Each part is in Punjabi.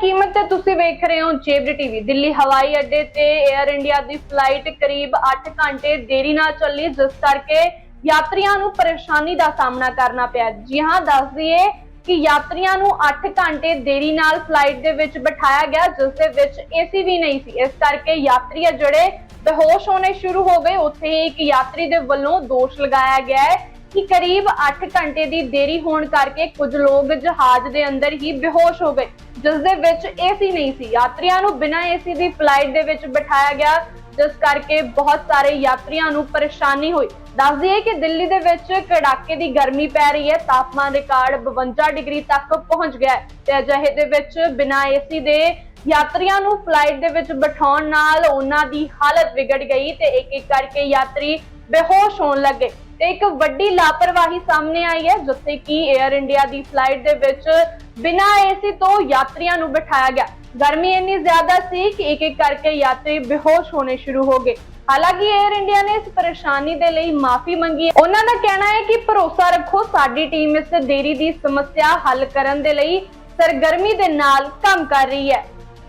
ਕੀਮਤ ਤੇ ਤੁਸੀਂ ਵੇਖ ਰਹੇ ਹੋ ਜੇਬਰੀ ਟੀਵੀ। ਦਿੱਲੀ ਹਵਾਈ ਅੱਡੇ ਤੇ 에ਅਰ ਇੰਡੀਆ ਦੀ ਫਲਾਈਟ ਕਰੀਬ 8 ਘੰਟੇ ਦੇਰੀ ਨਾਲ ਚੱਲੀ, ਜਿਸ ਕਰਕੇ ਯਾਤਰੀਆਂ ਨੂੰ ਪਰੇਸ਼ਾਨੀ ਦਾ ਸਾਹਮਣਾ ਕਰਨਾ ਪਿਆ। ਜੀ ਹਾਂ, ਦੱਸ ਦਈਏ ਕਿ ਯਾਤਰੀਆਂ ਨੂੰ 8 ਘੰਟੇ ਦੇਰੀ ਨਾਲ ਫਲਾਈਟ ਦੇ ਵਿੱਚ ਬਿਠਾਇਆ ਗਿਆ, ਜਿਸ ਦੇ ਵਿੱਚ ਏਸੀ ਵੀ ਨਹੀਂ ਸੀ। ਇਸ ਕਰਕੇ ਯਾਤਰੀ ਜਿਹੜੇ ਬੇਹੋਸ਼ ਹੋਣੇ ਸ਼ੁਰੂ ਹੋ ਗਏ। ਉੱਥੇ ਹੀ ਇੱਕ ਯਾਤਰੀ ਦੇ ਵੱਲੋਂ ਦੋਸ਼ ਲਗਾਇਆ ਗਿਆ ਹੈ ਕਿ ਕਰੀਬ 8 ਘੰਟੇ ਦੀ ਦੇਰੀ ਹੋਣ ਕਰਕੇ ਕੁਝ ਲੋਕ ਜਹਾਜ਼ ਦੇ ਅੰਦਰ ਹੀ ਬੇਹੋਸ਼ ਹੋ ਗਏ, ਜਿਸ ਦੇ ਵਿੱਚ ਏਸੀ ਨਹੀਂ ਸੀ। ਯਾਤਰੀਆਂ ਨੂੰ ਬਿਨਾਂ ਏਸੀ ਦੀ ਫਲਾਈਟ ਦੇ ਵਿੱਚ ਬਿਠਾਇਆ ਗਿਆ, ਜਿਸ ਕਰਕੇ ਬਹੁਤ ਸਾਰੇ ਯਾਤਰੀਆਂ ਨੂੰ ਪਰੇਸ਼ਾਨੀ ਹੋਈ। ਦੱਸ ਦਈਏ ਕਿ ਦਿੱਲੀ ਦੇ ਵਿੱਚ ਕੜਾਕੇ ਦੀ ਗਰਮੀ ਪੈ ਰਹੀ ਹੈ, ਤਾਪਮਾਨ ਰਿਕਾਰਡ 52 ਡਿਗਰੀ ਤੱਕ ਪਹੁੰਚ ਗਿਆ ਤੇ ਅਜਿਹੇ ਦੇ ਵਿੱਚ ਬਿਨਾਂ ਏਸੀ ਦੇ ਯਾਤਰੀਆਂ ਨੂੰ ਫਲਾਈਟ ਦੇ ਵਿੱਚ ਬਿਠਾਉਣ ਨਾਲ ਉਹਨਾਂ ਦੀ ਹਾਲਤ ਵਿਗੜ ਗਈ ਤੇ ਇੱਕ ਇੱਕ ਕਰਕੇ ਯਾਤਰੀ ਬੇਹੋਸ਼ ਹੋਣ ਲੱਗੇ। ਤੇ ਇੱਕ ਵੱਡੀ ਲਾਪਰਵਾਹੀ ਸਾਹਮਣੇ ਆਈ ਹੈ, ਜਿੱਥੇ ਕਿ 에ਅਰ ਇੰਡੀਆ ਦੀ ਫਲਾਈਟ ਦੇ ਵਿੱਚ ਬਿਨਾਂ ਏਸੀ ਤੋਂ ਯਾਤਰੀਆਂ ਨੂੰ ਬਿਠਾਇਆ ਗਿਆ। ਗਰਮੀ ਇੰਨੀ ਜ਼ਿਆਦਾ ਸੀ ਕਿ ਇੱਕ ਇੱਕ ਕਰਕੇ ਯਾਤਰੀ ਬੇਹੋਸ਼ ਹੋਣੇ ਸ਼ੁਰੂ ਹੋ ਗਏ। ਹਾਲਾਂਕਿ 에ਅਰ ਇੰਡੀਆ ਨੇ ਇਸ ਪਰੇਸ਼ਾਨੀ ਦੇ ਲਈ ਮਾਫੀ ਮੰਗੀ ਹੈ। ਉਹਨਾਂ ਦਾ ਕਹਿਣਾ ਹੈ ਕਿ ਭਰੋਸਾ ਰੱਖੋ, ਸਾਡੀ ਟੀਮ ਇਸ ਦੇਰੀ ਦੀ ਸਮੱਸਿਆ ਹੱਲ ਕਰਨ ਦੇ ਲਈ ਸਰਗਰਮੀ ਦੇ ਨਾਲ ਕੰਮ ਕਰ ਰਹੀ ਹੈ।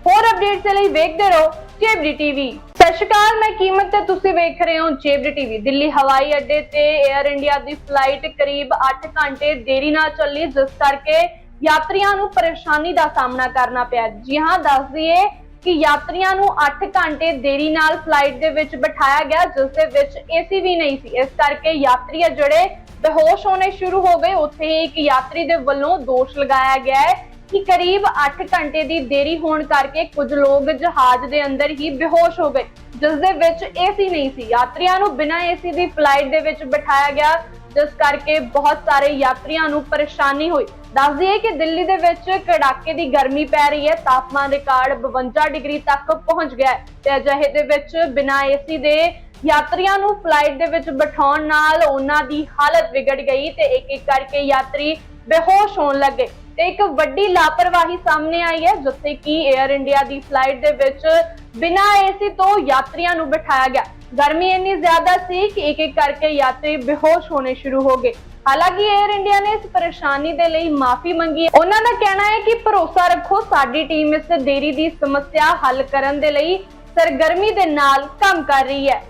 ਹੋਰ ਅਪਡੇਟਸ ਲਈ ਵੇਖਦੇ ਰਹੋ ਜੇਬਰੀ ਟੀਵੀ ਸਤਿ ਸ਼੍ਰੀ ਅਕਾਲ, ਮੈਂ ਕੀਮਤ ਤੇ ਤੁਸੀਂ ਵੇਖ ਰਹੇ ਹੋ ਜੇਬਰੀ ਟੀਵੀ। ਦਿੱਲੀ ਹਵਾਈ ਅੱਡੇ ਤੇ 에ਅਰ ਇੰਡੀਆ ਦੀ ਫਲਾਈਟ ਕਰੀਬ 8 ਘੰਟੇ ਦੇਰੀ ਨਾਲ ਚੱਲੀ, ਜਿਸ ਕਰਕੇ ਯਾਤਰੀਆਂ ਨੂੰ ਪਰੇਸ਼ਾਨੀ ਦਾ ਸਾਹਮਣਾ ਕਰਨਾ ਪਿਆ। ਜੀ ਹਾਂ, ਦੱਸ ਦਈਏ ਕਿ ਯਾਤਰੀਆਂ ਨੂੰ 8 ਘੰਟੇ ਦੇਰੀ ਨਾਲ ਫਲਾਈਟ ਦੇ ਵਿੱਚ ਬਿਠਾਇਆ ਗਿਆ, ਜਿਸ ਦੇ ਵਿੱਚ ਏਸੀ ਵੀ ਨਹੀਂ ਸੀ। ਇਸ ਕਰਕੇ ਯਾਤਰੀ ਜਿਹੜੇ ਬੇਹੋਸ਼ ਹੋਣੇ ਸ਼ੁਰੂ ਹੋ ਗਏ। ਉੱਥੇ ਹੀ ਇੱਕ ਯਾਤਰੀ ਦੇ ਵੱਲੋਂ ਦੋਸ਼ ਲਗਾਇਆ ਗਿਆ ਹੈ ਕਿ ਕਰੀਬ 8 ਘੰਟੇ ਦੀ ਦੇਰੀ ਹੋਣ ਕਰਕੇ ਕੁਝ ਲੋਕ ਜਹਾਜ਼ ਦੇ ਅੰਦਰ ਹੀ ਬੇਹੋਸ਼ ਹੋ ਗਏ। ਜਿਸ ਦੇ ਵਿੱਚ ਏਸੀ ਨਹੀਂ ਸੀ। ਯਾਤਰੀਆਂ ਨੂੰ ਬਿਨਾਂ ਏਸੀ ਦੀ ਫਲਾਈਟ ਦੇ ਵਿੱਚ ਬਿਠਾਇਆ ਗਿਆ। ਜਿਸ ਕਰਕੇ ਬਹੁਤ ਸਾਰੇ ਯਾਤਰੀਆਂ ਨੂੰ ਪਰੇਸ਼ਾਨੀ ਹੋਈ। ਦੱਸ ਦਈਏ ਕਿ ਦਿੱਲੀ ਦੇ ਵਿੱਚ ਕੜਾਕੇ ਦੀ ਗਰਮੀ ਪੈ ਰਹੀ ਹੈ। ਤਾਪਮਾਨ ਰਿਕਾਰਡ 52 ਡਿਗਰੀ ਤੱਕ ਪਹੁੰਚ ਗਿਆ ਹੈ ਤੇ ਅਜਿਹੇ ਦੇ ਵਿੱਚ ਬਿਨਾਂ ਏਸੀ ਦੇ ਯਾਤਰੀਆਂ ਨੂੰ ਫਲਾਈਟ ਦੇ ਵਿੱਚ ਬਿਠਾਉਣ ਨਾਲ ਉਹਨਾਂ ਦੀ ਹਾਲਤ ਵਿਗੜ ਗਈ ਤੇ ਇੱਕ ਇੱਕ ਕਰਕੇ ਯਾਤਰੀ ਬੇਹੋਸ਼ ਹੋਣ ਲੱਗੇ। ਤੇ ਇੱਕ ਵੱਡੀ ਲਾਪਰਵਾਹੀ ਸਾਹਮਣੇ ਆਈ ਹੈ, ਜਿੱਥੇ ਕਿ 에ਅਰ ਇੰਡੀਆ ਦੀ ਫਲਾਈਟ ਦੇ ਵਿੱਚ ਬਿਨਾਂ ਏਸੀ ਤੋਂ ਯਾਤਰੀਆਂ ਨੂੰ ਬਿਠਾਇਆ ਗਿਆ। ਗਰਮੀ ਇੰਨੀ ਜ਼ਿਆਦਾ ਸੀ ਕਿ ਇੱਕ ਇੱਕ ਕਰਕੇ ਯਾਤਰੀ ਬੇਹੋਸ਼ ਹੋਣੇ ਸ਼ੁਰੂ ਹੋ ਗਏ। ਹਾਲਾਂਕਿ 에ਅਰ ਇੰਡੀਆ ਨੇ ਇਸ ਪਰੇਸ਼ਾਨੀ ਦੇ ਲਈ ਮਾਫੀ ਮੰਗੀ ਹੈ। ਉਹਨਾਂ ਦਾ ਕਹਿਣਾ ਹੈ ਕਿ ਭਰੋਸਾ ਰੱਖੋ, ਸਾਡੀ ਟੀਮ ਇਸ ਦੇਰੀ ਦੀ ਸਮੱਸਿਆ ਹੱਲ ਕਰਨ ਦੇ ਲਈ ਸਰਗਰਮੀ ਦੇ ਨਾਲ ਕੰਮ ਕਰ ਰਹੀ ਹੈ।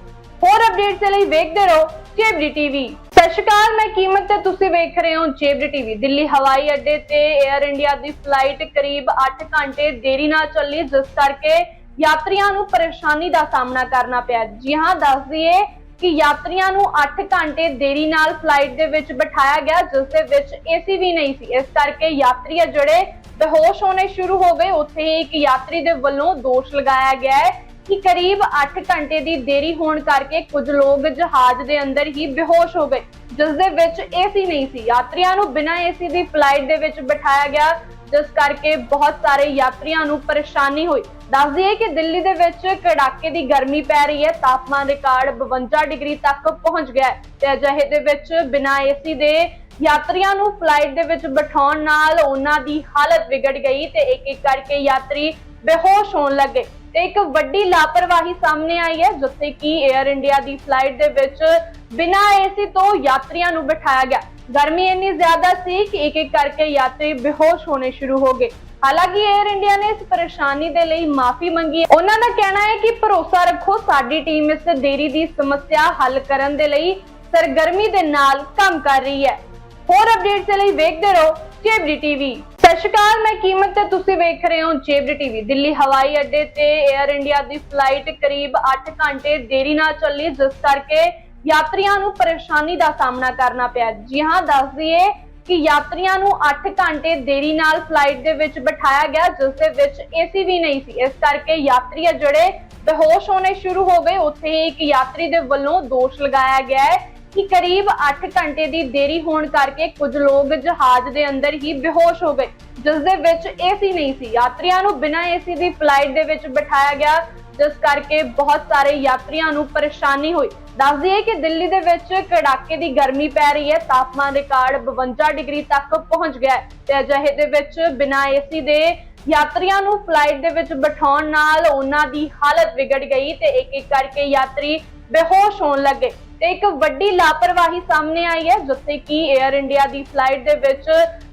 ਹੋਰ ਅਪਡੇਟਸ ਲਈ ਵੇਖਦੇ ਰਹੋ ਜੇਬਰੀ ਟੀਵੀ। ਸਤਿ ਸ਼੍ਰੀ ਅਕਾਲ ਮੈਂ ਕੀਮਤ ਤੇ ਤੁਸੀਂ ਵੇਖ ਰਹੇ ਹੋ ਜੇਬਰੀ ਟੀਵੀ। ਦਿੱਲੀ ਹਵਾਈ ਅੱਡੇ ਤੇ 에ਅਰ ਇੰਡੀਆ ਦੀ ਫਲਾਈਟ ਕਰੀਬ 8 ਘੰਟੇ ਦੇਰੀ ਨਾਲ ਚੱਲੀ, ਜਿਸ ਕਰਕੇ ਯਾਤਰੀਆਂ ਨੂੰ ਪਰੇਸ਼ਾਨੀ ਦਾ ਸਾਹਮਣਾ ਕਰਨਾ ਪਿਆ। ਜੀ ਹਾਂ, ਦੱਸ ਦਈਏ ਕਿ ਯਾਤਰੀਆਂ ਨੂੰ 8 ਘੰਟੇ ਦੇਰੀ ਨਾਲ ਫਲਾਈਟ ਦੇ ਵਿੱਚ ਬਿਠਾਇਆ ਗਿਆ, ਜਿਸ ਦੇ ਵਿੱਚ ਏਸੀ ਵੀ ਨਹੀਂ ਸੀ। ਇਸ ਕਰਕੇ ਯਾਤਰੀ ਆ ਜਿਹੜੇ ਬੇਹੋਸ਼ ਹੋਣੇ ਸ਼ੁਰੂ ਹੋ ਗਏ। ਉੱਥੇ ਹੀ ਇੱਕ ਯਾਤਰੀ ਦੇ ਵੱਲੋਂ ਦੋਸ਼ ਲਗਾਇਆ ਗਿਆ ਹੈ ਕਿ ਕਰੀਬ 8 ਘੰਟੇ ਦੀ ਦੇਰੀ ਹੋਣ ਕਰਕੇ ਕੁਝ ਲੋਕ ਜਹਾਜ਼ ਦੇ ਅੰਦਰ ਹੀ ਬੇਹੋਸ਼ ਹੋ ਗਏ, ਜਿਸ ਦੇ ਵਿੱਚ ਏਸੀ ਨਹੀਂ ਸੀ। ਯਾਤਰੀਆਂ ਨੂੰ ਬਿਨਾਂ ਏਸੀ ਦੀ ਫਲਾਈਟ ਦੇ ਵਿੱਚ ਬਿਠਾਇਆ ਗਿਆ, ਜਿਸ ਕਰਕੇ ਬਹੁਤ ਸਾਰੇ ਯਾਤਰੀਆਂ ਨੂੰ ਪਰੇਸ਼ਾਨੀ ਹੋਈ। ਦੱਸ ਦਈਏ ਕਿ ਦਿੱਲੀ ਦੇ ਵਿੱਚ ਕੜਾਕੇ ਦੀ ਗਰਮੀ ਪੈ ਰਹੀ ਹੈ, ਤਾਪਮਾਨ ਰਿਕਾਰਡ 52 ਡਿਗਰੀ ਤੱਕ ਪਹੁੰਚ ਗਿਆ ਤੇ ਅਜਿਹੇ ਦੇ ਵਿੱਚ ਬਿਨਾਂ ਏਸੀ ਦੇ ਯਾਤਰੀਆਂ ਨੂੰ ਫਲਾਈਟ ਦੇ ਵਿੱਚ ਬਿਠਾਉਣ ਨਾਲ ਉਹਨਾਂ ਦੀ ਹਾਲਤ ਵਿਗੜ ਗਈ ਤੇ ਇੱਕ ਇੱਕ ਕਰਕੇ ਯਾਤਰੀ ਬੇਹੋਸ਼ ਹੋਣ ਲੱਗੇ। ਤੇ ਇੱਕ ਵੱਡੀ ਲਾਪਰਵਾਹੀ ਸਾਹਮਣੇ ਆਈ ਹੈ, ਜਿੱਥੇ ਕਿ 에ਅਰ ਇੰਡੀਆ ਦੀ ਫਲਾਈਟ ਦੇ ਵਿੱਚ ਬਿਨਾਂ ਏਸੀ ਤੋਂ ਯਾਤਰੀਆਂ ਨੂੰ ਬਿਠਾਇਆ ਗਿਆ। ਗਰਮੀ ਇੰਨੀ ਜ਼ਿਆਦਾ ਸੀ ਕਿ ਇੱਕ ਇੱਕ ਕਰਕੇ ਯਾਤਰੀ ਬੇਹੋਸ਼ ਹੋਣੇ ਸ਼ੁਰੂ ਹੋ ਗਏ। ਹਾਲਾਂਕਿ 에ਅਰ ਇੰਡੀਆ ਨੇ ਇਸ ਪਰੇਸ਼ਾਨੀ ਦੇ ਲਈ ਮਾਫੀ ਮੰਗੀ ਹੈ। ਉਹਨਾਂ ਦਾ ਕਹਿਣਾ ਹੈ ਕਿ ਭਰੋਸਾ ਰੱਖੋ, ਸਾਡੀ ਟੀਮ ਇਸ ਦੇਰੀ ਦੀ ਸਮੱਸਿਆ ਹੱਲ ਕਰਨ ਦੇ ਲਈ ਸਰਗਰਮੀ ਦੇ ਨਾਲ ਕੰਮ ਕਰ ਰਹੀ ਹੈ। ਹੋਰ ਅਪਡੇਟਸ ਲਈ ਵੇਖਦੇ ਰਹੋ ਜੇਬਰੀ ਟੀਵੀ ਸਤਿ ਸ਼੍ਰੀ ਅਕਾਲ, ਮੈਂ ਕੀਮਤ ਤੇ ਤੁਸੀਂ ਵੇਖ ਰਹੇ ਹੋ ਜੇਬਰੀ ਟੀਵੀ। ਦਿੱਲੀ ਹਵਾਈ ਅੱਡੇ ਤੇ 에ਅਰ ਇੰਡੀਆ ਦੀ ਫਲਾਈਟ ਕਰੀਬ 8 ਘੰਟੇ ਦੇਰੀ ਨਾਲ ਚੱਲੀ, ਜਿਸ ਕਰਕੇ ਯਾਤਰੀਆਂ ਨੂੰ ਪਰੇਸ਼ਾਨੀ ਦਾ ਸਾਹਮਣਾ ਕਰਨਾ ਪਿਆ। ਜੀ ਹਾਂ, ਦੱਸ ਦਈਏ ਕਿ ਯਾਤਰੀਆਂ ਨੂੰ 8 ਘੰਟੇ ਦੇਰੀ ਨਾਲ ਫਲਾਈਟ ਦੇ ਵਿੱਚ ਬਿਠਾਇਆ ਗਿਆ, ਜਿਸ ਦੇ ਵਿੱਚ ਏਸੀ ਵੀ ਨਹੀਂ ਸੀ। ਇਸ ਕਰਕੇ ਯਾਤਰੀ ਆ ਜਿਹੜੇ ਬੇਹੋਸ਼ ਹੋਣੇ ਸ਼ੁਰੂ ਹੋ ਗਏ। ਉੱਥੇ ਹੀ ਇੱਕ ਯਾਤਰੀ ਦੇ ਵੱਲੋਂ ਦੋਸ਼ ਲਗਾਇਆ ਗਿਆ ਹੈ ਕਿ ਕਰੀਬ 8 ਘੰਟੇ ਦੀ ਦੇਰੀ ਹੋਣ ਕਰਕੇ ਕੁਝ ਲੋਕ ਜਹਾਜ਼ ਦੇ ਅੰਦਰ ਹੀ ਬੇਹੋਸ਼ ਹੋ ਗਏ, ਜਿਸ ਦੇ ਵਿੱਚ ਏਸੀ ਨਹੀਂ ਸੀ। ਯਾਤਰੀਆਂ ਨੂੰ ਬਿਨਾਂ ਏਸੀ ਦੀ ਫਲਾਈਟ ਦੇ ਵਿੱਚ ਬਿਠਾਇਆ ਗਿਆ, ਜਿਸ ਕਰਕੇ ਬਹੁਤ ਸਾਰੇ ਯਾਤਰੀਆਂ ਨੂੰ ਪਰੇਸ਼ਾਨੀ ਹੋਈ। ਦੱਸ ਦਈਏ ਕਿ ਦਿੱਲੀ ਦੇ ਵਿੱਚ ਕੜਾਕੇ ਦੀ ਗਰਮੀ ਪੈ ਰਹੀ ਹੈ, ਤਾਪਮਾਨ ਰਿਕਾਰਡ 52 ਡਿਗਰੀ ਤੱਕ ਪਹੁੰਚ ਗਿਆ ਤੇ ਅਜਿਹੇ ਦੇ ਵਿੱਚ ਬਿਨਾਂ ਏਸੀ ਦੇ ਯਾਤਰੀਆਂ ਨੂੰ ਫਲਾਈਟ ਦੇ ਵਿੱਚ ਬਿਠਾਉਣ ਨਾਲ ਉਹਨਾਂ ਦੀ ਹਾਲਤ ਵਿਗੜ ਗਈ ਤੇ ਇੱਕ ਇੱਕ ਕਰਕੇ ਯਾਤਰੀ ਬੇਹੋਸ਼ ਹੋਣ ਲੱਗੇ। ਤੇ ਇੱਕ ਵੱਡੀ ਲਾਪਰਵਾਹੀ ਸਾਹਮਣੇ ਆਈ ਹੈ, ਜਿੱਥੇ ਕਿ 에ਅਰ ਇੰਡੀਆ ਦੀ ਫਲਾਈਟ ਦੇ ਵਿੱਚ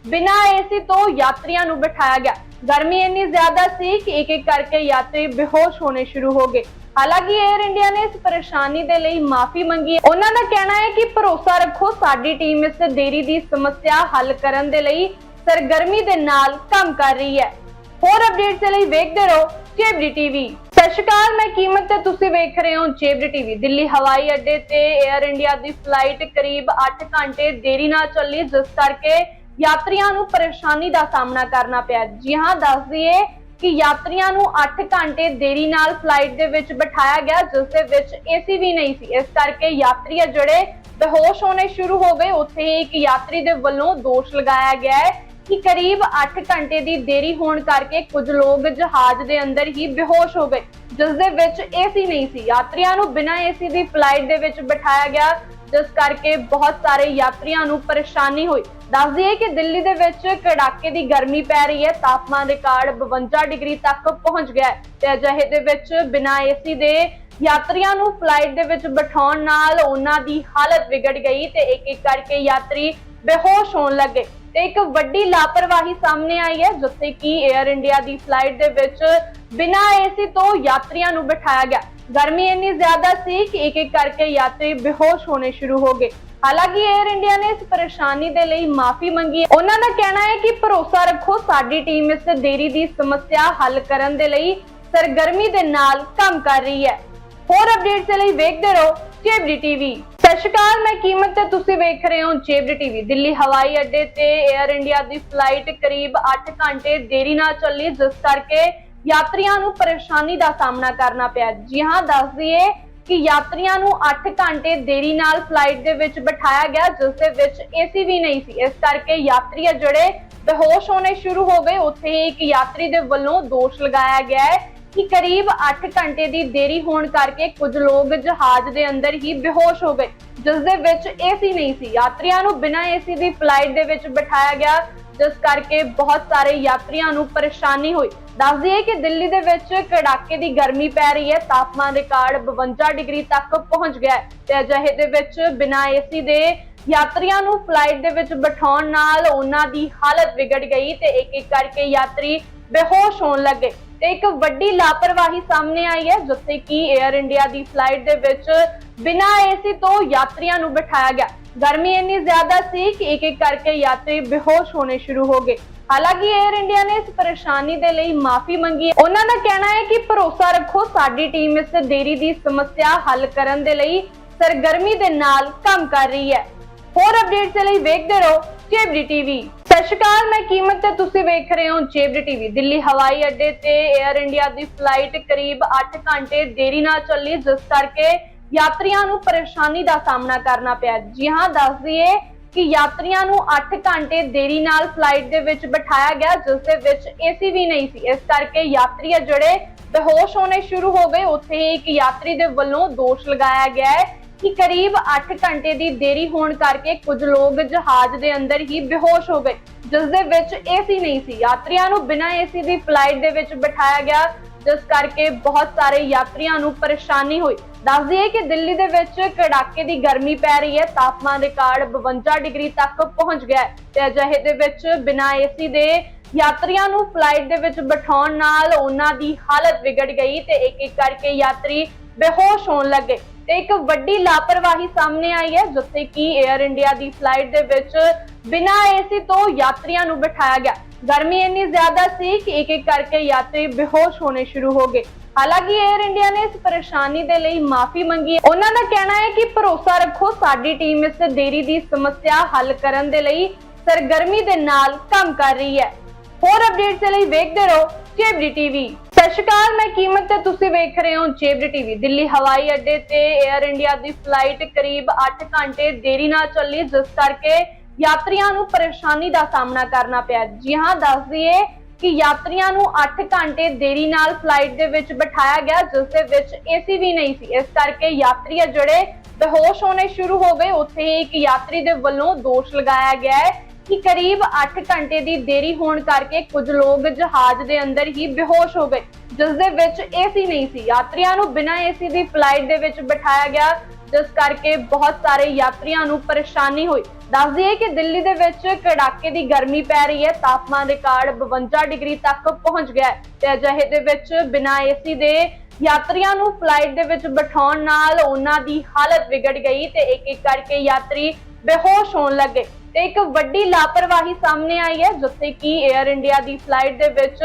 ਬਿਨਾਂ ਏਸੀ ਤੋਂ ਯਾਤਰੀਆਂ ਨੂੰ ਬਿਠਾਇਆ ਗਿਆ। ਗਰਮੀ ਇੰਨੀ ਜ਼ਿਆਦਾ ਸੀ ਕਿ ਇੱਕ ਇੱਕ ਕਰਕੇ ਯਾਤਰੀ ਬੇਹੋਸ਼ ਹੋਣੇ ਸ਼ੁਰੂ ਹੋ ਗਏ। ਹਾਲਾਂਕਿ 에ਅਰ ਇੰਡੀਆ ਨੇ ਇਸ ਪਰੇਸ਼ਾਨੀ ਦੇ ਲਈ ਮਾਫੀ ਮੰਗੀ ਹੈ। ਉਹਨਾਂ ਦਾ ਕਹਿਣਾ ਹੈ ਕਿ ਭਰੋਸਾ ਰੱਖੋ, ਸਾਡੀ ਟੀਮ ਇਸ ਦੇਰੀ ਦੀ ਸਮੱਸਿਆ ਹੱਲ ਕਰਨ ਦੇ ਲਈ ਸਰਗਰਮੀ ਦੇ ਨਾਲ ਕੰਮ ਕਰ ਰਹੀ ਹੈ। ਹੋਰ ਅਪਡੇਟਸ ਦੇ ਲਈ ਵੇਖਦੇ ਰਹੋ ਚੇਬੜੀ ਟੀਵੀ। ਸਤਿ ਸ਼੍ਰੀ ਅਕਾਲ, ਮੈਂ ਕੀਮਤ ਤੇ ਤੁਸੀਂ ਵੇਖ ਰਹੇ ਹੋ ਚੇਬੜੀ ਟੀਵੀ। ਦਿੱਲੀ ਹਵਾਈ ਅੱਡੇ ਤੇ 에ਅਰ ਇੰਡੀਆ ਦੀ ਫਲਾਈਟ ਕਰੀਬ 8 ਘੰਟੇ ਦੇਰੀ ਨਾਲ ਚੱਲੀ, ਜਿਸ ਕਰਕੇ ਯਾਤਰੀਆਂ ਨੂੰ ਪਰੇਸ਼ਾਨੀ ਦਾ ਸਾਹਮਣਾ ਕਰਨਾ ਪਿਆ। ਜੀ ਹਾਂ, ਦੱਸ ਦਈਏ ਕਿ ਯਾਤਰੀਆਂ ਨੂੰ 8 ਘੰਟੇ ਦੇਰੀ ਨਾਲ ਫਲਾਈਟ ਦੇ ਵਿੱਚ ਬਿਠਾਇਆ ਗਿਆ, ਜਿਸ ਦੇ ਵਿੱਚ ਏਸੀ ਵੀ ਨਹੀਂ ਸੀ। ਇਸ ਕਰਕੇ ਯਾਤਰੀ ਜਿਹੜੇ ਬੇਹੋਸ਼ ਹੋਣੇ ਸ਼ੁਰੂ ਹੋ ਗਏ। ਉੱਥੇ ਹੀ ਇੱਕ ਯਾਤਰੀ ਦੇ ਵੱਲੋਂ ਦੋਸ਼ ਲਗਾਇਆ ਗਿਆ ਹੈ। ਕਿ ਕਰੀਬ 8 ਘੰਟੇ ਦੀ ਦੇਰੀ ਹੋਣ ਕਰਕੇ ਕੁਝ ਲੋਕ ਜਹਾਜ਼ ਦੇ ਅੰਦਰ ਹੀ ਬੇਹੋਸ਼ ਹੋ ਗਏ। ਜਿਸ ਦੇ ਵਿੱਚ ਏਸੀ ਨਹੀਂ ਸੀ। ਯਾਤਰੀਆਂ ਨੂੰ ਬਿਨਾਂ ਏਸੀ ਦੀ ਫਲਾਈਟ ਦੇ ਵਿੱਚ ਬਿਠਾਇਆ ਗਿਆ, ਜਿਸ ਕਰਕੇ ਬਹੁਤ ਸਾਰੇ ਯਾਤਰੀਆਂ ਨੂੰ ਪਰੇਸ਼ਾਨੀ ਹੋਈ। ਦੱਸ ਦਈਏ ਕਿ ਦਿੱਲੀ ਦੇ ਵਿੱਚ ਕੜਾਕੇ ਦੀ ਗਰਮੀ ਪੈ ਰਹੀ ਹੈ। ਤਾਪਮਾਨ ਰਿਕਾਰਡ 52 ਡਿਗਰੀ ਤੱਕ ਪਹੁੰਚ ਗਿਆ ਹੈ ਤੇ ਅਜਿਹੇ ਦੇ ਵਿੱਚ ਬਿਨਾਂ ਏਸੀ ਦੇ ਯਾਤਰੀਆਂ ਨੂੰ ਫਲਾਈਟ ਦੇ ਵਿੱਚ ਬਿਠਾਉਣ ਨਾਲ ਉਹਨਾਂ ਦੀ ਹਾਲਤ ਵਿਗੜ ਗਈ ਤੇ ਇੱਕ ਇੱਕ ਕਰਕੇ ਯਾਤਰੀ ਬੇਹੋਸ਼ ਹੋਣ ਲੱਗੇ। ਤੇ ਇੱਕ ਵੱਡੀ ਲਾਪਰਵਾਹੀ ਸਾਹਮਣੇ ਆਈ ਹੈ, ਜਿੱਥੇ ਕਿ 에ਅਰ ਇੰਡੀਆ ਦੀ ਫਲਾਈਟ ਦੇ ਵਿੱਚ ਬਿਨਾਂ ਏਸੀ ਤੋਂ ਯਾਤਰੀਆਂ ਨੂੰ ਬਿਠਾਇਆ ਗਿਆ। ਗਰਮੀ ਇੰਨੀ ਜ਼ਿਆਦਾ ਸੀ ਕਿ ਇੱਕ ਇੱਕ ਕਰਕੇ ਯਾਤਰੀ ਬੇਹੋਸ਼ ਹੋਣੇ ਸ਼ੁਰੂ ਹੋ ਗਏ। ਹਾਲਾਂਕਿ 에ਅਰ ਇੰਡੀਆ ਨੇ ਇਸ ਪਰੇਸ਼ਾਨੀ ਦੇ ਲਈ ਮਾਫੀ ਮੰਗੀ ਹੈ। ਉਹਨਾਂ ਦਾ ਕਹਿਣਾ ਹੈ ਕਿ ਭਰੋਸਾ ਰੱਖੋ, ਸਾਡੀ ਟੀਮ ਇਸ ਦੇਰੀ ਦੀ ਸਮੱਸਿਆ ਹੱਲ ਕਰਨ ਦੇ ਲਈ ਸਰਗਰਮੀ ਦੇ ਨਾਲ ਕੰਮ ਕਰ ਰਹੀ ਹੈ। ਹੋਰ ਅਪਡੇਟਸ ਦੇ ਲਈ ਵੇਖਦੇ ਰਹੋ ਚੇਬੜੀ ਟੀਵੀ। ਸਤਿ ਸ਼੍ਰੀ ਅਕਾਲ, ਮੈਂ ਕੀਮਤ ਤੇ ਤੁਸੀਂ ਵੇਖ ਰਹੇ ਹੋ ਚੇਬੜੀ ਟੀਵੀ। ਦਿੱਲੀ ਹਵਾਈ ਅੱਡੇ ਤੇ 에ਅਰ ਇੰਡੀਆ ਦੀ ਫਲਾਈਟ ਕਰੀਬ 8 ਘੰਟੇ ਦੇਰੀ ਨਾਲ ਚੱਲੀ, ਜਿਸ ਕਰਕੇ ਯਾਤਰੀਆਂ ਨੂੰ ਪਰੇਸ਼ਾਨੀ ਦਾ ਸਾਹਮਣਾ ਕਰਨਾ ਪਿਆ। ਜੀ ਹਾਂ, ਦੱਸ ਦਈਏ ਕਿ ਯਾਤਰੀਆਂ ਨੂੰ 8 ਘੰਟੇ ਦੇਰੀ ਨਾਲ ਫਲਾਈਟ ਦੇ ਵਿੱਚ ਬਿਠਾਇਆ ਗਿਆ, ਜਿਸ ਦੇ ਵਿੱਚ ਏਸੀ ਵੀ ਨਹੀਂ ਸੀ। ਇਸ ਕਰਕੇ ਯਾਤਰੀ ਆ ਜਿਹੜੇ ਬੇਹੋਸ਼ ਹੋਣੇ ਸ਼ੁਰੂ ਹੋ ਗਏ। ਉੱਥੇ ਹੀ ਇੱਕ ਯਾਤਰੀ ਦੇ ਵੱਲੋਂ ਦੋਸ਼ ਲਗਾਇਆ ਗਿਆ ਹੈ ਕਿ ਕਰੀਬ 8 ਘੰਟੇ ਦੀ ਦੇਰੀ ਹੋਣ ਕਰਕੇ ਕੁਝ ਲੋਕ ਜਹਾਜ਼ ਦੇ ਅੰਦਰ ਹੀ ਬੇਹੋਸ਼ ਹੋ ਗਏ, ਜਿਸ ਦੇ ਵਿੱਚ ਏਸੀ ਨਹੀਂ ਸੀ। ਯਾਤਰੀਆਂ ਨੂੰ ਬਿਨਾਂ ਏਸੀ ਦੀ ਫਲਾਈਟ ਦੇ ਵਿੱਚ ਬਿਠਾਇਆ ਗਿਆ, ਜਿਸ ਕਰਕੇ ਬਹੁਤ ਸਾਰੇ ਯਾਤਰੀਆਂ ਨੂੰ ਪਰੇਸ਼ਾਨੀ ਹੋਈ। ਦੱਸ ਦਈਏ ਕਿ ਦਿੱਲੀ ਦੇ ਵਿੱਚ ਕੜਾਕੇ ਦੀ ਗਰਮੀ ਪੈ ਰਹੀ ਹੈ, ਤਾਪਮਾਨ ਰਿਕਾਰਡ 52 ਡਿਗਰੀ ਤੱਕ ਪਹੁੰਚ ਗਿਆ ਤੇ ਅਜਿਹੇ ਦੇ ਵਿੱਚ ਬਿਨਾਂ ਏਸੀ ਦੇ ਯਾਤਰੀਆਂ ਨੂੰ ਫਲਾਈਟ ਦੇ ਵਿੱਚ ਬਿਠਾਉਣ ਨਾਲ ਉਹਨਾਂ ਦੀ ਹਾਲਤ ਵਿਗੜ ਗਈ ਤੇ ਇੱਕ ਇੱਕ ਕਰਕੇ ਯਾਤਰੀ ਬੇਹੋਸ਼ ਹੋਣ ਲੱਗੇ। ਤੇ ਇੱਕ ਵੱਡੀ ਲਾਪਰਵਾਹੀ ਸਾਹਮਣੇ ਆਈ ਹੈ, ਜਿੱਥੇ ਕਿ 에ਅਰ ਇੰਡੀਆ ਦੀ ਫਲਾਈਟ ਦੇ ਵਿੱਚ ਬਿਨਾਂ ਏਸੀ ਤੋਂ ਯਾਤਰੀਆਂ ਨੂੰ ਬਿਠਾਇਆ ਗਿਆ। ਗਰਮੀ ਇੰਨੀ ਜ਼ਿਆਦਾ ਸੀ ਕਿ ਇੱਕ ਇੱਕ ਕਰਕੇ ਯਾਤਰੀ ਬੇਹੋਸ਼ ਹੋਣੇ ਸ਼ੁਰੂ ਹੋ ਗਏ। ਹਾਲਾਂਕਿ 에ਅਰ ਇੰਡੀਆ ਨੇ ਇਸ ਪਰੇਸ਼ਾਨੀ ਦੇ ਲਈ ਮਾਫੀ ਮੰਗੀ ਹੈ। ਉਹਨਾਂ ਦਾ ਕਹਿਣਾ ਹੈ ਕਿ ਭਰੋਸਾ ਰੱਖੋ, ਸਾਡੀ ਟੀਮ ਇਸ ਦੇਰੀ ਦੀ ਸਮੱਸਿਆ ਹੱਲ ਕਰਨ ਦੇ ਲਈ ਸਰਗਰਮੀ ਦੇ ਨਾਲ ਕੰਮ ਕਰ ਰਹੀ ਹੈ। ਹੋਰ ਅਪਡੇਟਸ ਦੇ ਲਈ ਵੇਖਦੇ ਰਹੋ ਚੇਬੜੀ ਟੀਵੀ ਸਤਿ ਸ਼੍ਰੀ ਅਕਾਲ, ਮੈਂ ਕੀਮਤ ਤੇ ਤੁਸੀਂ ਵੇਖ ਰਹੇ ਹੋ ਚੇਬੜੀ ਟੀਵੀ। ਦਿੱਲੀ ਹਵਾਈ ਅੱਡੇ ਤੇ 에ਅਰ ਇੰਡੀਆ ਦੀ ਫਲਾਈਟ ਕਰੀਬ 8 ਘੰਟੇ ਦੇਰੀ ਨਾਲ ਚੱਲੀ, ਜਿਸ ਕਰਕੇ ਯਾਤਰੀਆਂ ਨੂੰ ਪਰੇਸ਼ਾਨੀ ਦਾ ਸਾਹਮਣਾ ਕਰਨਾ ਪਿਆ। ਜੀ ਹਾਂ, ਦੱਸ ਦਈਏ ਕਿ ਯਾਤਰੀਆਂ ਨੂੰ 8 ਘੰਟੇ ਦੇਰੀ ਨਾਲ ਫਲਾਈਟ ਦੇ ਵਿੱਚ ਬਿਠਾਇਆ ਗਿਆ, ਜਿਸ ਦੇ ਵਿੱਚ ਏਸੀ ਵੀ ਨਹੀਂ ਸੀ। ਇਸ ਕਰਕੇ ਯਾਤਰੀ ਆ ਜਿਹੜੇ ਬੇਹੋਸ਼ ਹੋਣੇ ਸ਼ੁਰੂ ਹੋ ਗਏ। ਉੱਥੇ ਹੀ ਇੱਕ ਯਾਤਰੀ ਦੇ ਵੱਲੋਂ ਦੋਸ਼ ਲਗਾਇਆ ਗਿਆ ਹੈ। ਕਿ ਕਰੀਬ 8 ਘੰਟੇ ਦੀ ਦੇਰੀ ਹੋਣ ਕਰਕੇ ਕੁਝ ਲੋਕ ਜਹਾਜ਼ ਦੇ ਅੰਦਰ ਹੀ ਬੇਹੋਸ਼ ਹੋ ਗਏ, ਜਿਸ ਦੇ ਵਿੱਚ ਏਸੀ ਨਹੀਂ ਸੀ। ਯਾਤਰੀਆਂ ਨੂੰ ਬਿਨਾਂ ਏਸੀ ਦੀ ਫਲਾਈਟ ਦੇ ਵਿੱਚ ਬਿਠਾਇਆ ਗਿਆ, ਜਿਸ ਕਰਕੇ ਬਹੁਤ ਸਾਰੇ ਯਾਤਰੀਆਂ ਨੂੰ ਪਰੇਸ਼ਾਨੀ ਹੋਈ। ਦੱਸ ਦਈਏ ਕਿ ਦਿੱਲੀ ਦੇ ਵਿੱਚ ਕੜਾਕੇ ਦੀ ਗਰਮੀ ਪੈ ਰਹੀ ਹੈ, ਤਾਪਮਾਨ ਰਿਕਾਰਡ 52 ਡਿਗਰੀ ਤੱਕ ਪਹੁੰਚ ਗਿਆ ਤੇ ਅਜਿਹੇ ਦੇ ਵਿੱਚ ਬਿਨਾਂ ਏਸੀ ਦੇ ਯਾਤਰੀਆਂ ਨੂੰ ਫਲਾਈਟ ਦੇ ਵਿੱਚ ਬਿਠਾਉਣ ਨਾਲ ਉਹਨਾਂ ਦੀ ਹਾਲਤ ਵਿਗੜ ਗਈ ਤੇ ਇੱਕ ਇੱਕ ਕਰਕੇ ਯਾਤਰੀ ਬੇਹੋਸ਼ ਹੋਣ ਲੱਗੇ। ਤੇ ਇੱਕ ਵੱਡੀ ਲਾਪਰਵਾਹੀ ਸਾਹਮਣੇ ਆਈ ਹੈ, ਜਿੱਥੇ ਕਿ 에ਅਰ ਇੰਡੀਆ ਦੀ ਫਲਾਈਟ ਦੇ ਵਿੱਚ ਬਿਨਾਂ ਏਸੀ ਤੋਂ ਯਾਤਰੀਆਂ ਨੂੰ ਬਿਠਾਇਆ ਗਿਆ। ਗਰਮੀ ਇੰਨੀ ਜ਼ਿਆਦਾ ਸੀ ਕਿ ਇੱਕ ਇੱਕ ਕਰਕੇ ਯਾਤਰੀ ਬੇਹੋਸ਼ ਹੋਣੇ ਸ਼ੁਰੂ ਹੋ ਗਏ। ਹਾਲਾਂਕਿ 에ਅਰ ਇੰਡੀਆ ਨੇ ਇਸ ਪਰੇਸ਼ਾਨੀ ਦੇ ਲਈ ਮਾਫੀ ਮੰਗੀ ਹੈ। ਉਹਨਾਂ ਦਾ ਕਹਿਣਾ ਹੈ ਕਿ ਭਰੋਸਾ ਰੱਖੋ, ਸਾਡੀ ਟੀਮ ਇਸ ਦੇਰੀ ਦੀ ਸਮੱਸਿਆ ਹੱਲ ਕਰਨ ਦੇ ਲਈ ਸਰਗਰਮੀ ਦੇ ਨਾਲ ਕੰਮ ਕਰ ਰਹੀ ਹੈ। ਹੋਰ ਅਪਡੇਟਸ ਦੇ ਲਈ ਵੇਖਦੇ ਰਹੋ ਚੇਬੜੀ ਟੀਵੀ ਸਤਿ ਸ਼੍ਰੀ ਅਕਾਲ, ਮੈਂ ਕੀਮਤ ਤੇ ਤੁਸੀਂ ਵੇਖ ਰਹੇ ਹੋ ਚੇਬੜੀ ਟੀਵੀ। ਦਿੱਲੀ ਹਵਾਈ ਅੱਡੇ ਤੇ 에ਅਰ ਇੰਡੀਆ ਦੀ ਫਲਾਈਟ ਕਰੀਬ 8 ਘੰਟੇ ਦੇਰੀ ਨਾਲ ਚੱਲੀ, ਜਿਸ ਕਰਕੇ ਯਾਤਰੀਆਂ ਨੂੰ ਪਰੇਸ਼ਾਨੀ ਦਾ ਸਾਹਮਣਾ ਕਰਨਾ ਪਿਆ। ਜੀ ਹਾਂ, ਦੱਸ ਦਈਏ ਕਿ ਯਾਤਰੀਆਂ ਨੂੰ 8 ਘੰਟੇ ਦੇਰੀ ਨਾਲ ਫਲਾਈਟ ਦੇ ਵਿੱਚ ਬਿਠਾਇਆ ਗਿਆ, ਜਿਸ ਦੇ ਵਿੱਚ ਏਸੀ ਵੀ ਨਹੀਂ ਸੀ। ਇਸ ਕਰਕੇ ਯਾਤਰੀ ਜਿਹੜੇ ਬੇਹੋਸ਼ ਹੋਣੇ ਸ਼ੁਰੂ ਹੋ ਗਏ। ਉੱਥੇ ਹੀ ਇੱਕ ਯਾਤਰੀ ਦੇ ਵੱਲੋਂ ਦੋਸ਼ ਲਗਾਇਆ ਗਿਆ ਹੈ ਕਿ ਕਰੀਬ 8 ਘੰਟੇ ਦੀ ਦੇਰੀ ਹੋਣ ਕਰਕੇ ਕੁਝ ਲੋਕ ਜਹਾਜ਼ ਦੇ ਅੰਦਰ ਹੀ ਬੇਹੋਸ਼ ਹੋ ਗਏ। ਜਿਸ ਦੇ ਵਿੱਚ ਏਸੀ ਨਹੀਂ ਸੀ। ਯਾਤਰੀਆਂ ਨੂੰ ਬਿਨਾਂ ਏਸੀ ਦੀ ਫਲਾਈਟ ਦੇ ਵਿੱਚ ਬਿਠਾਇਆ ਗਿਆ। ਜਿਸ ਕਰਕੇ ਬਹੁਤ ਸਾਰੇ ਯਾਤਰੀਆਂ ਨੂੰ ਪਰੇਸ਼ਾਨੀ ਹੋਈ। ਦੱਸ ਦਈਏ ਕਿ ਦਿੱਲੀ ਦੇ ਵਿੱਚ ਕੜਾਕੇ ਦੀ ਗਰਮੀ ਪੈ ਰਹੀ ਹੈ। ਤਾਪਮਾਨ ਰਿਕਾਰਡ 52 ਡਿਗਰੀ ਤੱਕ ਪਹੁੰਚ ਗਿਆ ਹੈ ਤੇ ਅਜਿਹੇ ਦੇ ਵਿੱਚ ਬਿਨਾਂ ਏਸੀ ਦੇ ਯਾਤਰੀਆਂ ਨੂੰ ਫਲਾਈਟ ਦੇ ਵਿੱਚ ਬਿਠਾਉਣ ਨਾਲ ਉਹਨਾਂ ਦੀ ਹਾਲਤ ਵਿਗੜ ਗਈ ਤੇ ਇੱਕ ਇੱਕ ਕਰਕੇ ਯਾਤਰੀ ਬੇਹੋਸ਼ ਹੋਣ ਲੱਗੇ। ਤੇ ਇੱਕ ਵੱਡੀ ਲਾਪਰਵਾਹੀ ਸਾਹਮਣੇ ਆਈ ਹੈ, ਜਿੱਥੇ ਕਿ 에ਅਰ ਇੰਡੀਆ ਦੀ ਫਲਾਈਟ ਦੇ ਵਿੱਚ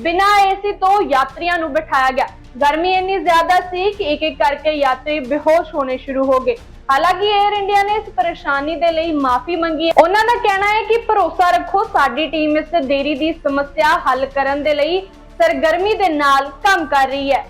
ਬਿਨਾਂ ਏਸੀ ਤੋਂ ਯਾਤਰੀਆਂ ਨੂੰ ਬਿਠਾਇਆ ਗਿਆ। ਗਰਮੀ ਇੰਨੀ ਜ਼ਿਆਦਾ ਸੀ ਕਿ ਇੱਕ ਇੱਕ ਕਰਕੇ ਯਾਤਰੀ ਬੇਹੋਸ਼ ਹੋਣੇ ਸ਼ੁਰੂ ਹੋ ਗਏ। ਹਾਲਾਂਕਿ 에ਅਰ ਇੰਡੀਆ ਨੇ ਇਸ ਪਰੇਸ਼ਾਨੀ ਦੇ ਲਈ ਮਾਫੀ ਮੰਗੀ ਹੈ। ਉਹਨਾਂ ਦਾ ਕਹਿਣਾ ਹੈ ਕਿ ਭਰੋਸਾ ਰੱਖੋ, ਸਾਡੀ ਟੀਮ ਇਸ ਦੇਰੀ ਦੀ ਸਮੱਸਿਆ ਹੱਲ ਕਰਨ ਦੇ ਲਈ ਸਰਗਰਮੀ ਦੇ ਨਾਲ ਕੰਮ ਕਰ ਰਹੀ ਹੈ।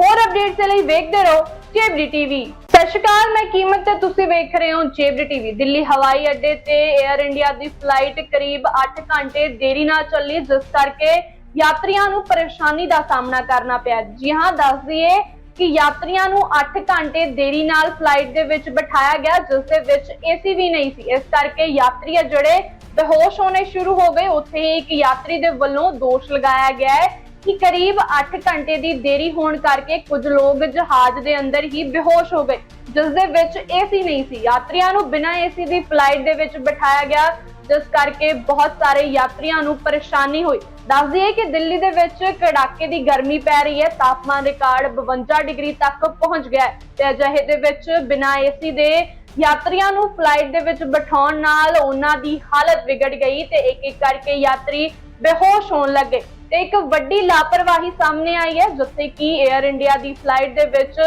ਹੋਰ ਅਪਡੇਟਸ ਦੇ ਲਈ ਵੇਖਦੇ ਰਹੋ ਚੇਬੜੀ ਟੀਵੀ। ਸਤਿ ਸ਼੍ਰੀ ਅਕਾਲ, ਮੈਂ ਕੀਮਤ ਤੇ ਤੁਸੀਂ ਵੇਖ ਰਹੇ ਹੋ ਚੇਬੜੀ ਟੀਵੀ। ਦਿੱਲੀ ਹਵਾਈ ਅੱਡੇ ਤੇ 에ਅਰ ਇੰਡੀਆ ਦੀ ਫਲਾਈਟ ਕਰੀਬ 8 ਘੰਟੇ ਦੇਰੀ ਨਾਲ ਚੱਲੀ, ਜਿਸ ਕਰਕੇ ਯਾਤਰੀਆਂ ਨੂੰ ਪਰੇਸ਼ਾਨੀ ਦਾ ਸਾਹਮਣਾ ਕਰਨਾ ਪਿਆ। ਜੀ ਹਾਂ, ਦੱਸ ਦਈਏ ਕਿ ਯਾਤਰੀਆਂ ਨੂੰ 8 ਘੰਟੇ ਦੇਰੀ ਨਾਲ ਫਲਾਈਟ ਦੇ ਵਿੱਚ ਬਿਠਾਇਆ ਗਿਆ, ਜਿਸ ਦੇ ਵਿੱਚ ਏਸੀ ਵੀ ਨਹੀਂ ਸੀ। ਇਸ ਕਰਕੇ ਯਾਤਰੀ ਆ ਜਿਹੜੇ ਬੇਹੋਸ਼ ਹੋਣੇ ਸ਼ੁਰੂ ਹੋ ਗਏ। ਉੱਥੇ ਹੀ ਇੱਕ ਯਾਤਰੀ ਦੇ ਵੱਲੋਂ ਦੋਸ਼ ਲਗਾਇਆ ਗਿਆ ਹੈ ਕਿ ਕਰੀਬ 8 ਘੰਟੇ ਦੀ ਦੇਰੀ ਹੋਣ ਕਰਕੇ ਕੁਝ ਲੋਕ ਜਹਾਜ਼ ਦੇ ਅੰਦਰ ਹੀ ਬੇਹੋਸ਼ ਹੋ ਗਏ, ਜਿਸ ਦੇ ਵਿੱਚ ਏਸੀ ਨਹੀਂ ਸੀ। ਯਾਤਰੀਆਂ ਨੂੰ ਬਿਨਾਂ ਏਸੀ ਦੀ ਫਲਾਈਟ ਦੇ ਵਿੱਚ ਬਿਠਾਇਆ ਗਿਆ, ਜਿਸ ਕਰਕੇ ਬਹੁਤ ਸਾਰੇ ਯਾਤਰੀਆਂ ਨੂੰ ਪਰੇਸ਼ਾਨੀ ਹੋਈ। ਦੱਸ ਦਈਏ ਕਿ ਦਿੱਲੀ ਦੇ ਵਿੱਚ ਕੜਾਕੇ ਦੀ ਗਰਮੀ ਪੈ ਰਹੀ ਹੈ, ਤਾਪਮਾਨ ਰਿਕਾਰਡ 52 ਡਿਗਰੀ ਤੱਕ ਪਹੁੰਚ ਗਿਆ ਤੇ ਅਜਿਹੇ ਦੇ ਵਿੱਚ ਬਿਨਾਂ ਏਸੀ ਦੇ ਯਾਤਰੀਆਂ ਨੂੰ ਫਲਾਈਟ ਦੇ ਵਿੱਚ ਬਿਠਾਉਣ ਨਾਲ ਉਹਨਾਂ ਦੀ ਹਾਲਤ ਵਿਗੜ ਗਈ ਤੇ ਇੱਕ ਇੱਕ ਕਰਕੇ ਯਾਤਰੀ ਬੇਹੋਸ਼ ਹੋਣ ਲੱਗੇ। ਤੇ ਇੱਕ ਵੱਡੀ ਲਾਪਰਵਾਹੀ ਸਾਹਮਣੇ ਆਈ ਹੈ, ਜਿੱਥੇ ਕਿ 에ਅਰ ਇੰਡੀਆ ਦੀ ਫਲਾਈਟ ਦੇ ਵਿੱਚ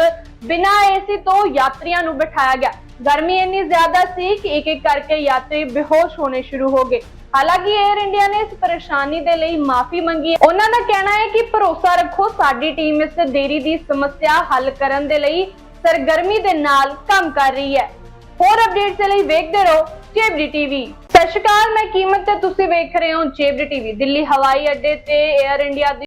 ਬਿਨਾਂ ਏਸੀ ਤੋਂ ਯਾਤਰੀਆਂ ਨੂੰ ਬਿਠਾਇਆ ਗਿਆ। ਗਰਮੀ ਇੰਨੀ ਜ਼ਿਆਦਾ ਸੀ ਕਿ ਇੱਕ ਇੱਕ ਕਰਕੇ ਯਾਤਰੀ ਬੇਹੋਸ਼ ਹੋਣੇ ਸ਼ੁਰੂ ਹੋ ਗਏ। ਹਾਲਾਂਕਿ 에ਅਰ ਇੰਡੀਆ ਨੇ ਇਸ ਪਰੇਸ਼ਾਨੀ ਦੇ ਲਈ ਮਾਫੀ ਮੰਗੀ ਹੈ। ਉਹਨਾਂ ਦਾ ਕਹਿਣਾ ਹੈ ਕਿ ਭਰੋਸਾ ਰੱਖੋ, ਸਾਡੀ ਟੀਮ ਇਸ ਦੇਰੀ ਦੀ ਸਮੱਸਿਆ ਹੱਲ ਕਰਨ ਦੇ ਲਈ ਸਰਗਰਮੀ ਦੇ ਨਾਲ ਕੰਮ ਕਰ ਰਹੀ ਹੈ। ਹੋਰ ਅਪਡੇਟਸ ਦੇ ਲਈ ਵੇਖਦੇ ਰਹੋ ਚੇਬੜੀ ਟੀਵੀ ਸਤਿ ਸ਼੍ਰੀ ਅਕਾਲ, ਮੈਂ ਕੀਮਤ ਤੇ ਤੁਸੀਂ ਵੇਖ ਰਹੇ ਹੋ ਚੇਬੜੀ ਟੀਵੀ, ਦਿੱਲੀ ਹਵਾਈ ਅੱਡੇ ਤੇ 에ਅਰ ਇੰਡੀਆ ਦੀ